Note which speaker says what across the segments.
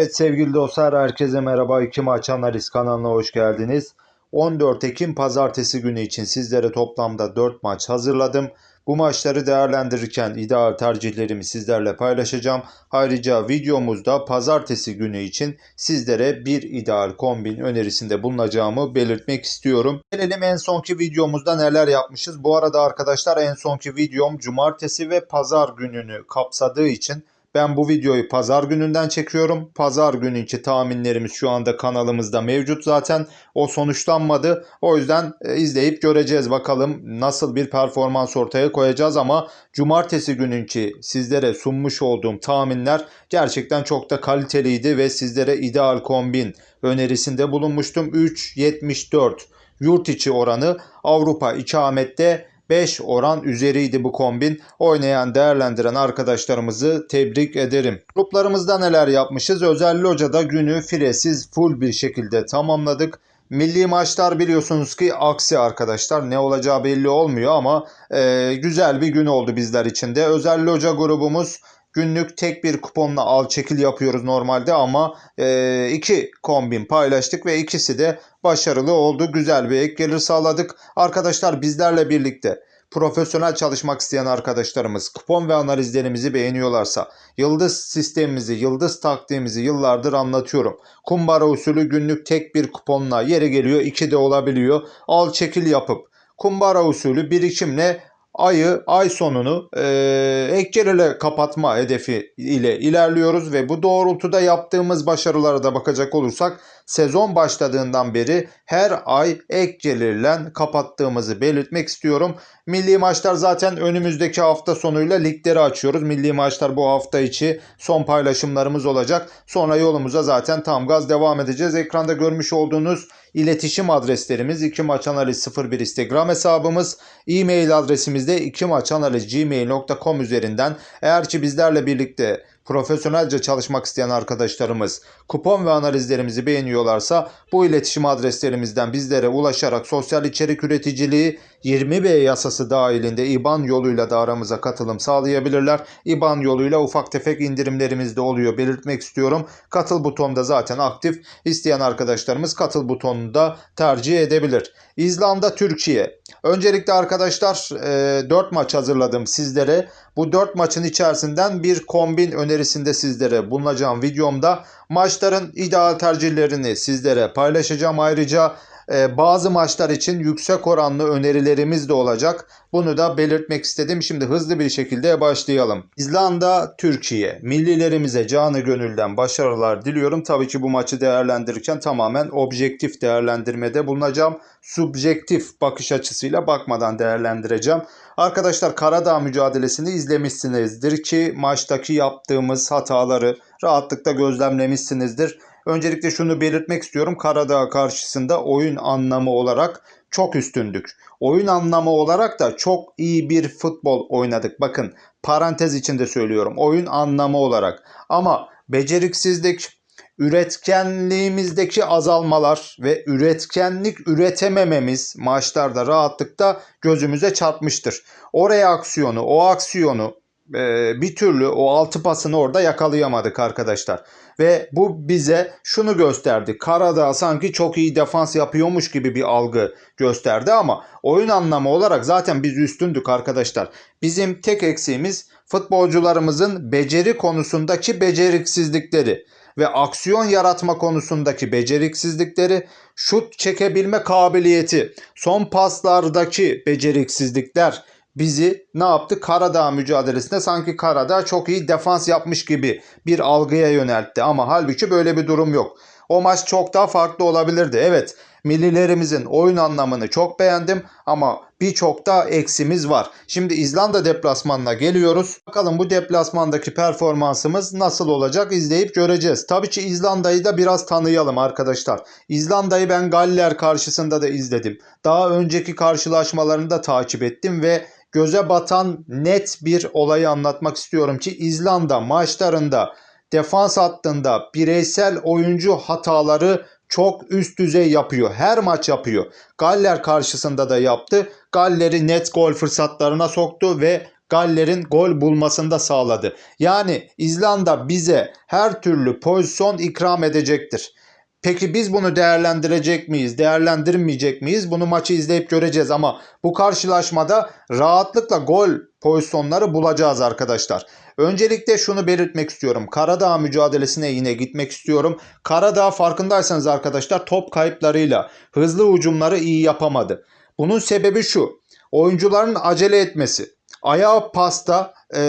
Speaker 1: Evet sevgili dostlar herkese merhaba. İki maç analiz kanalına hoş geldiniz. 14 Ekim pazartesi günü için sizlere toplamda 4 maç hazırladım. Bu maçları değerlendirirken ideal tercihlerimi sizlerle paylaşacağım. Ayrıca videomuzda pazartesi günü için sizlere bir ideal kombin önerisinde bulunacağımı belirtmek istiyorum. Gelelim en sonki videomuzda neler yapmışız. Bu arada arkadaşlar en sonki videom cumartesi ve pazar gününü kapsadığı için ben bu videoyu pazar gününden çekiyorum. Pazar gününkü tahminlerimiz şu anda kanalımızda mevcut zaten. O sonuçlanmadı. O yüzden e, izleyip göreceğiz bakalım nasıl bir performans ortaya koyacağız ama cumartesi gününkü sizlere sunmuş olduğum tahminler gerçekten çok da kaliteliydi ve sizlere ideal kombin önerisinde bulunmuştum. 3.74 yurt içi oranı Avrupa ikamette 5 oran üzeriydi bu kombin. Oynayan, değerlendiren arkadaşlarımızı tebrik ederim. Gruplarımızda neler yapmışız? Özel Loca'da günü firesiz full bir şekilde tamamladık. Milli maçlar biliyorsunuz ki aksi arkadaşlar. Ne olacağı belli olmuyor ama e, güzel bir gün oldu bizler için de. Özel Loca grubumuz günlük tek bir kuponla al çekil yapıyoruz normalde ama e, iki kombin paylaştık ve ikisi de başarılı oldu. Güzel bir ek gelir sağladık. Arkadaşlar bizlerle birlikte profesyonel çalışmak isteyen arkadaşlarımız kupon ve analizlerimizi beğeniyorlarsa yıldız sistemimizi, yıldız taktiğimizi yıllardır anlatıyorum. Kumbara usulü günlük tek bir kuponla yeri geliyor 2 de olabiliyor. Al çekil yapıp kumbara usulü birikimle ayı ay sonunu e, ek gelirle kapatma hedefi ile ilerliyoruz ve bu doğrultuda yaptığımız başarılara da bakacak olursak sezon başladığından beri her ay ek gelirle kapattığımızı belirtmek istiyorum. Milli maçlar zaten önümüzdeki hafta sonuyla ligleri açıyoruz. Milli maçlar bu hafta içi son paylaşımlarımız olacak. Sonra yolumuza zaten tam gaz devam edeceğiz. Ekranda görmüş olduğunuz iletişim adreslerimiz 2 maç analiz 01 Instagram hesabımız. E-mail adresimizde 2 maç analiz gmail.com üzerinden eğer ki bizlerle birlikte profesyonelce çalışmak isteyen arkadaşlarımız kupon ve analizlerimizi beğeniyorlarsa bu iletişim adreslerimizden bizlere ulaşarak sosyal içerik üreticiliği 20B yasası dahilinde IBAN yoluyla da aramıza katılım sağlayabilirler. IBAN yoluyla ufak tefek indirimlerimiz de oluyor belirtmek istiyorum. Katıl butonu da zaten aktif. İsteyen arkadaşlarımız katıl butonunu da tercih edebilir. İzlanda Türkiye. Öncelikle arkadaşlar 4 maç hazırladım sizlere. Bu 4 maçın içerisinden bir kombin önerisinde sizlere bulunacağım videomda. Maçların ideal tercihlerini sizlere paylaşacağım. Ayrıca e, bazı maçlar için yüksek oranlı önerilerimiz de olacak. Bunu da belirtmek istedim. Şimdi hızlı bir şekilde başlayalım. İzlanda, Türkiye. Millilerimize canı gönülden başarılar diliyorum. Tabii ki bu maçı değerlendirirken tamamen objektif değerlendirmede bulunacağım. Subjektif bakış açısıyla bakmadan değerlendireceğim. Arkadaşlar Karadağ mücadelesini izlemişsinizdir ki maçtaki yaptığımız hataları rahatlıkla gözlemlemişsinizdir. Öncelikle şunu belirtmek istiyorum. Karadağ karşısında oyun anlamı olarak çok üstündük. Oyun anlamı olarak da çok iyi bir futbol oynadık. Bakın parantez içinde söylüyorum. Oyun anlamı olarak. Ama beceriksizlik, üretkenliğimizdeki azalmalar ve üretkenlik üretemememiz maçlarda rahatlıkla gözümüze çarpmıştır. O reaksiyonu, o aksiyonu e, bir türlü o altı pasını orada yakalayamadık arkadaşlar. Ve bu bize şunu gösterdi. Karadağ sanki çok iyi defans yapıyormuş gibi bir algı gösterdi ama oyun anlamı olarak zaten biz üstündük arkadaşlar. Bizim tek eksiğimiz futbolcularımızın beceri konusundaki beceriksizlikleri ve aksiyon yaratma konusundaki beceriksizlikleri, şut çekebilme kabiliyeti, son paslardaki beceriksizlikler bizi ne yaptı? Karadağ mücadelesinde sanki Karadağ çok iyi defans yapmış gibi bir algıya yöneltti. Ama halbuki böyle bir durum yok. O maç çok daha farklı olabilirdi. Evet millilerimizin oyun anlamını çok beğendim ama birçok da eksimiz var. Şimdi İzlanda deplasmanına geliyoruz. Bakalım bu deplasmandaki performansımız nasıl olacak izleyip göreceğiz. Tabii ki İzlanda'yı da biraz tanıyalım arkadaşlar. İzlanda'yı ben Galler karşısında da izledim. Daha önceki karşılaşmalarını da takip ettim ve göze batan net bir olayı anlatmak istiyorum ki İzlanda maçlarında defans hattında bireysel oyuncu hataları çok üst düzey yapıyor. Her maç yapıyor. Galler karşısında da yaptı. Galler'i net gol fırsatlarına soktu ve Galler'in gol bulmasında sağladı. Yani İzlanda bize her türlü pozisyon ikram edecektir. Peki biz bunu değerlendirecek miyiz, değerlendirmeyecek miyiz? Bunu maçı izleyip göreceğiz ama bu karşılaşmada rahatlıkla gol pozisyonları bulacağız arkadaşlar. Öncelikle şunu belirtmek istiyorum. Karadağ mücadelesine yine gitmek istiyorum. Karadağ farkındaysanız arkadaşlar top kayıplarıyla hızlı hücumları iyi yapamadı. Bunun sebebi şu. Oyuncuların acele etmesi. Ayağı pasta e,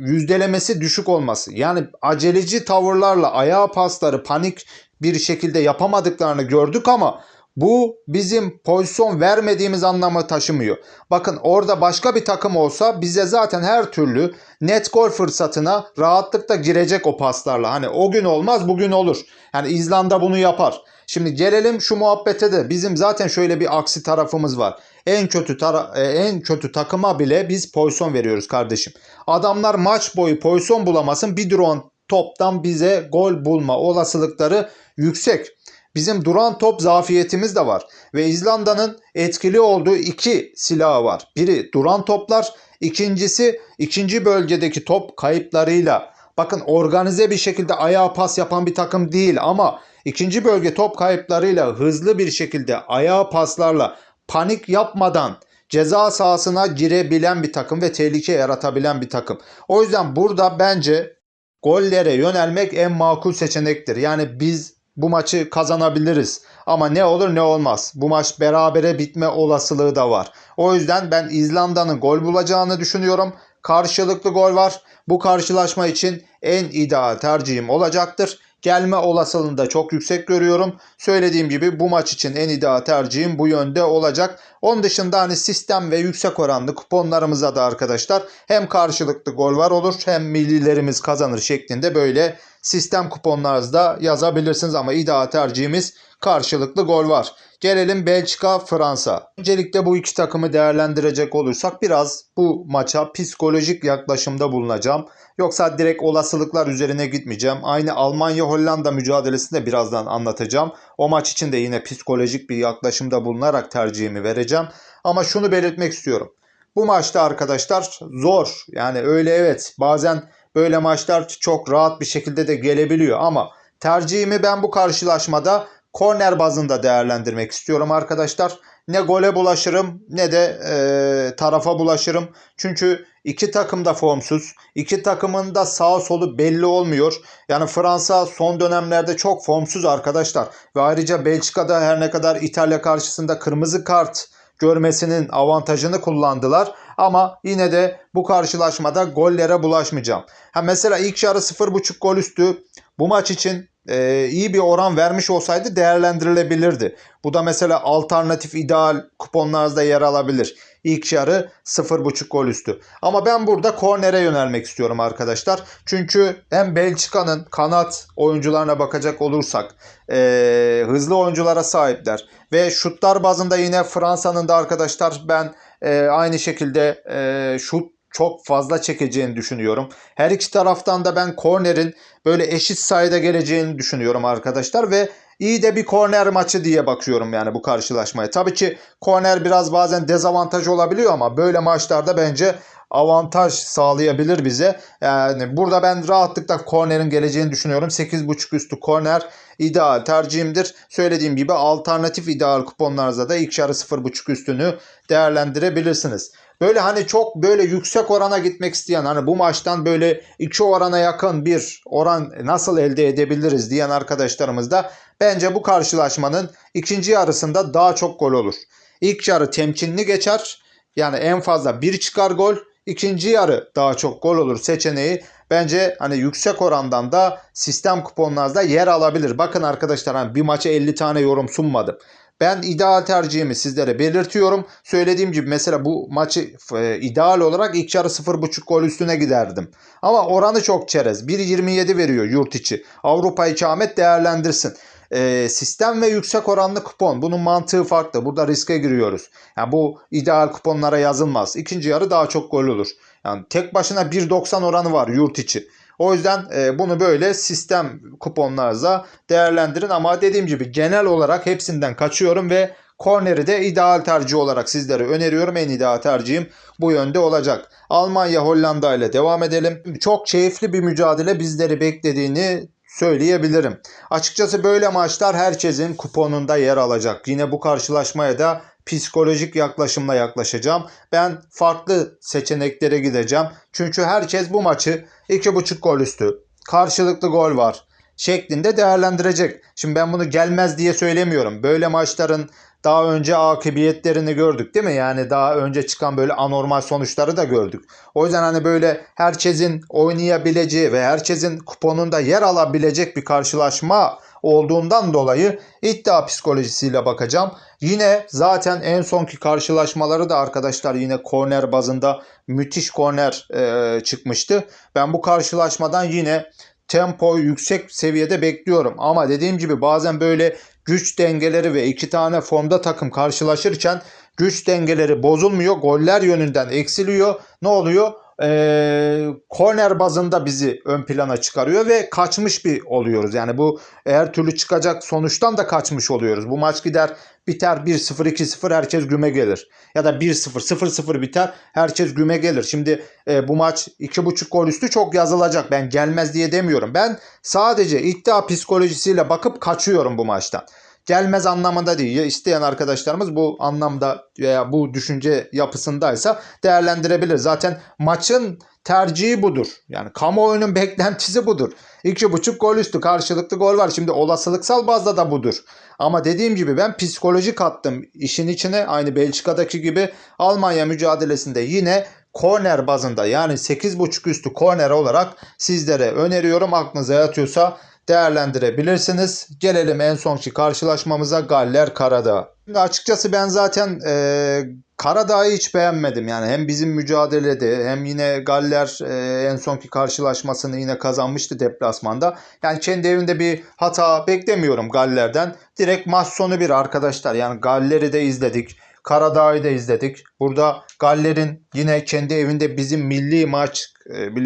Speaker 1: yüzdelemesi düşük olması. Yani aceleci tavırlarla ayağı pasları panik bir şekilde yapamadıklarını gördük ama bu bizim pozisyon vermediğimiz anlamı taşımıyor. Bakın orada başka bir takım olsa bize zaten her türlü net gol fırsatına rahatlıkla girecek o paslarla. Hani o gün olmaz bugün olur. Yani İzlanda bunu yapar. Şimdi gelelim şu muhabbete de bizim zaten şöyle bir aksi tarafımız var. En kötü tara- e, en kötü takıma bile biz pozisyon veriyoruz kardeşim. Adamlar maç boyu pozisyon bulamasın bir drone toptan bize gol bulma olasılıkları yüksek. Bizim duran top zafiyetimiz de var. Ve İzlanda'nın etkili olduğu iki silahı var. Biri duran toplar, ikincisi ikinci bölgedeki top kayıplarıyla. Bakın organize bir şekilde ayağa pas yapan bir takım değil ama ikinci bölge top kayıplarıyla hızlı bir şekilde ayağa paslarla panik yapmadan ceza sahasına girebilen bir takım ve tehlike yaratabilen bir takım. O yüzden burada bence gollere yönelmek en makul seçenektir. Yani biz bu maçı kazanabiliriz. Ama ne olur ne olmaz. Bu maç berabere bitme olasılığı da var. O yüzden ben İzlanda'nın gol bulacağını düşünüyorum. Karşılıklı gol var. Bu karşılaşma için en ideal tercihim olacaktır. Gelme olasılığını da çok yüksek görüyorum. Söylediğim gibi bu maç için en ideal tercihim bu yönde olacak. Onun dışında hani sistem ve yüksek oranlı kuponlarımıza da arkadaşlar hem karşılıklı gol var olur hem millilerimiz kazanır şeklinde böyle sistem kuponlarınızda yazabilirsiniz ama ideal tercihimiz karşılıklı gol var. Gelelim Belçika Fransa. Öncelikle bu iki takımı değerlendirecek olursak biraz bu maça psikolojik yaklaşımda bulunacağım. Yoksa direkt olasılıklar üzerine gitmeyeceğim. Aynı Almanya Hollanda mücadelesini de birazdan anlatacağım. O maç için de yine psikolojik bir yaklaşımda bulunarak tercihimi vereceğim. Ama şunu belirtmek istiyorum. Bu maçta arkadaşlar zor. Yani öyle evet bazen böyle maçlar çok rahat bir şekilde de gelebiliyor ama tercihimi ben bu karşılaşmada korner bazında değerlendirmek istiyorum arkadaşlar. Ne gole bulaşırım ne de e, tarafa bulaşırım. Çünkü iki takım da formsuz. İki takımın da sağ solu belli olmuyor. Yani Fransa son dönemlerde çok formsuz arkadaşlar. Ve ayrıca Belçika'da her ne kadar İtalya karşısında kırmızı kart görmesinin avantajını kullandılar. Ama yine de bu karşılaşmada gollere bulaşmayacağım. Ha mesela ilk yarı 0.5 gol üstü bu maç için e, iyi bir oran vermiş olsaydı değerlendirilebilirdi. Bu da mesela alternatif ideal kuponlarınızda yer alabilir. İlk yarı 0.5 gol üstü. Ama ben burada kornere yönelmek istiyorum arkadaşlar. Çünkü hem Belçika'nın kanat oyuncularına bakacak olursak e, hızlı oyunculara sahipler. Ve şutlar bazında yine Fransa'nın da arkadaşlar ben e, aynı şekilde e, şut çok fazla çekeceğini düşünüyorum. Her iki taraftan da ben kornerin böyle eşit sayıda geleceğini düşünüyorum arkadaşlar ve iyi de bir korner maçı diye bakıyorum yani bu karşılaşmaya. Tabii ki korner biraz bazen dezavantaj olabiliyor ama böyle maçlarda bence avantaj sağlayabilir bize. Yani burada ben rahatlıkla kornerin geleceğini düşünüyorum. 8.5 üstü korner ideal tercihimdir. Söylediğim gibi alternatif ideal kuponlarınızda da ilk yarı 0.5 üstünü değerlendirebilirsiniz. Böyle hani çok böyle yüksek orana gitmek isteyen hani bu maçtan böyle iki orana yakın bir oran nasıl elde edebiliriz diyen arkadaşlarımız da bence bu karşılaşmanın ikinci yarısında daha çok gol olur. İlk yarı temkinli geçer. Yani en fazla bir çıkar gol. İkinci yarı daha çok gol olur seçeneği bence hani yüksek orandan da sistem kuponlarınızda yer alabilir. Bakın arkadaşlar hani bir maça 50 tane yorum sunmadım. Ben ideal tercihimi sizlere belirtiyorum. Söylediğim gibi mesela bu maçı e, ideal olarak ilk yarı 0.5 gol üstüne giderdim. Ama oranı çok çerez. 1.27 veriyor yurt içi. Avrupa ikamet değerlendirsin. E, sistem ve yüksek oranlı kupon. Bunun mantığı farklı. Burada riske giriyoruz. Yani bu ideal kuponlara yazılmaz. İkinci yarı daha çok gol olur. Yani tek başına 1.90 oranı var yurt içi. O yüzden e, bunu böyle sistem kuponlarınıza değerlendirin ama dediğim gibi genel olarak hepsinden kaçıyorum ve Korneri de ideal tercih olarak sizlere öneriyorum. En ideal tercihim bu yönde olacak. Almanya Hollanda ile devam edelim. Çok keyifli bir mücadele bizleri beklediğini söyleyebilirim. Açıkçası böyle maçlar herkesin kuponunda yer alacak. Yine bu karşılaşmaya da psikolojik yaklaşımla yaklaşacağım. Ben farklı seçeneklere gideceğim. Çünkü herkes bu maçı 2.5 gol üstü, karşılıklı gol var şeklinde değerlendirecek. Şimdi ben bunu gelmez diye söylemiyorum. Böyle maçların daha önce akıbiyetlerini gördük değil mi? Yani daha önce çıkan böyle anormal sonuçları da gördük. O yüzden hani böyle herkesin oynayabileceği ve herkesin kuponunda yer alabilecek bir karşılaşma olduğundan dolayı iddia psikolojisiyle bakacağım. Yine zaten en sonki karşılaşmaları da arkadaşlar yine korner bazında müthiş korner e, çıkmıştı. Ben bu karşılaşmadan yine tempo yüksek seviyede bekliyorum. Ama dediğim gibi bazen böyle güç dengeleri ve iki tane formda takım karşılaşırken güç dengeleri bozulmuyor. Goller yönünden eksiliyor. Ne oluyor? Ee, korner bazında bizi ön plana çıkarıyor ve kaçmış bir oluyoruz. Yani bu her türlü çıkacak sonuçtan da kaçmış oluyoruz. Bu maç gider biter 1-0 2-0 herkes güme gelir. Ya da 1-0 0-0 biter herkes güme gelir. Şimdi e, bu maç 2.5 gol üstü çok yazılacak. Ben gelmez diye demiyorum. Ben sadece iddia psikolojisiyle bakıp kaçıyorum bu maçtan gelmez anlamında değil. Ya isteyen arkadaşlarımız bu anlamda veya bu düşünce yapısındaysa değerlendirebilir. Zaten maçın tercihi budur. Yani kamuoyunun beklentisi budur. 2.5 gol üstü karşılıklı gol var. Şimdi olasılıksal bazda da budur. Ama dediğim gibi ben psikoloji kattım işin içine. Aynı Belçika'daki gibi Almanya mücadelesinde yine korner bazında yani 8.5 üstü korner olarak sizlere öneriyorum. Aklınıza yatıyorsa değerlendirebilirsiniz. Gelelim en sonki karşılaşmamıza Galler Karadağ. Şimdi açıkçası ben zaten e, Karadağ'ı hiç beğenmedim. Yani hem bizim mücadelede hem yine Galler e, en sonki karşılaşmasını yine kazanmıştı deplasmanda. Yani kendi evinde bir hata beklemiyorum Galler'den. Direkt maç sonu bir arkadaşlar. Yani Galler'i de izledik. Karadağ'ı da izledik. Burada Galler'in yine kendi evinde bizim milli maç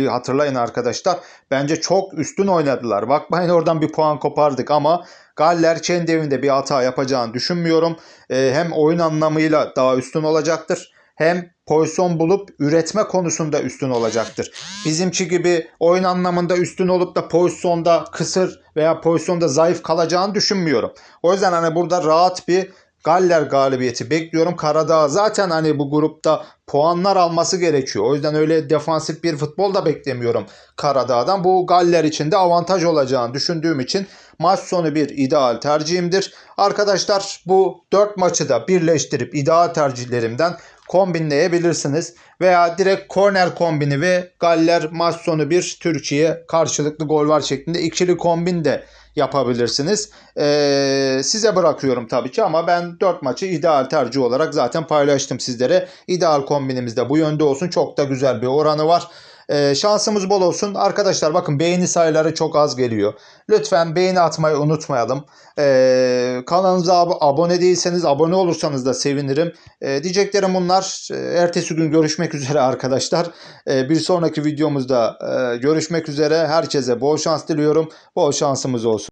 Speaker 1: e, hatırlayın arkadaşlar. Bence çok üstün oynadılar. Bakmayın oradan bir puan kopardık ama Galler kendi evinde bir hata yapacağını düşünmüyorum. E, hem oyun anlamıyla daha üstün olacaktır. Hem pozisyon bulup üretme konusunda üstün olacaktır. Bizimki gibi oyun anlamında üstün olup da pozisyonda kısır veya pozisyonda zayıf kalacağını düşünmüyorum. O yüzden hani burada rahat bir Galler galibiyeti bekliyorum. Karadağ zaten hani bu grupta puanlar alması gerekiyor. O yüzden öyle defansif bir futbol da beklemiyorum Karadağ'dan. Bu Galler için de avantaj olacağını düşündüğüm için maç sonu bir ideal tercihimdir. Arkadaşlar bu 4 maçı da birleştirip ideal tercihlerimden kombinleyebilirsiniz. Veya direkt korner kombini ve Galler maç sonu bir Türkiye karşılıklı gol var şeklinde ikili kombin de yapabilirsiniz. Ee, size bırakıyorum tabii ki ama ben 4 maçı ideal tercih olarak zaten paylaştım sizlere. İdeal kombinimiz de bu yönde olsun. Çok da güzel bir oranı var. Ee, şansımız bol olsun. Arkadaşlar bakın beğeni sayıları çok az geliyor. Lütfen beğeni atmayı unutmayalım. Ee, kanalımıza ab- abone değilseniz abone olursanız da sevinirim. Ee, diyeceklerim bunlar. Ee, ertesi gün görüşmek üzere arkadaşlar. Ee, bir sonraki videomuzda e, görüşmek üzere. Herkese bol şans diliyorum. Bol şansımız olsun.